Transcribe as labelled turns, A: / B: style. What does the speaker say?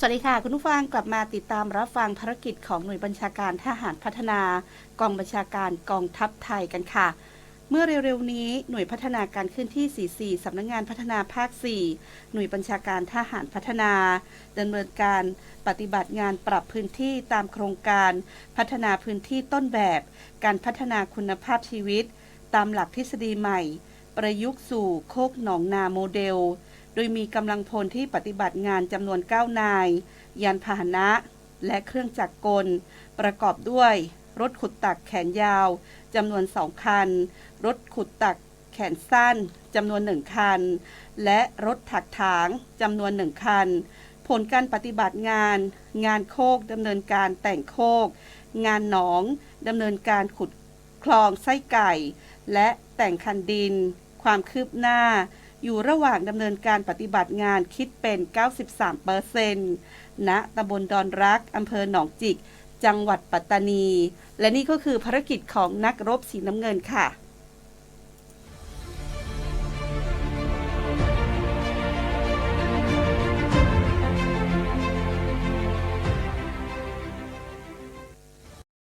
A: สวัสดีค่ะ คุณผู้ฟังกลับมาติดตามรับฟังภารกิจของหน่วยบัญชาการทหารพัฒนา กองบัญชาการกองทัพไทยกันค่ะ เมื่อเร็วๆนี้หน่วยพัฒนาการขึ้นที่ 44 สำนักงงานพัฒนาภาค 4 หน่วยบัญชาการทหารพัฒนาดำเนินการปฏิบัติงานปรับพื้นที่ตามโครงการพัฒนาพื้นที่ต้นแบบ การพัฒนาคุณภาพชีวิต ตามหลักทฤษฎีใหม่ ประยุกต์สู่โคกหนองนาโมเดล ดยมีกำลังพลที่ปฏิบัติงานจำนวน 9 นาย ยานพาหนะและเครื่องจักรกล ประกอบด้วยรถขุดตักแขนยาวจำนวน 2 คัน รถขุดตักแขนสั้นจำนวน 1 คัน และรถถักถางจำนวน 1 คัน ผลการปฏิบัติงาน งานโคกดำเนินการแต่งโคก งานหนองดำเนินการขุดคลองไส้ไก่ และแต่งคันดิน ความคืบหน้า อยู่ระหว่างดำเนินการปฏิบัติงานคิดเป็น 93เปอร์เซ็นต์ณตำบลดอนรักอำเภอหนองจิก จังหวัดปัตตานี และนี่ก็คือภารกิจของนักรบสีน้ำเงินค่ะ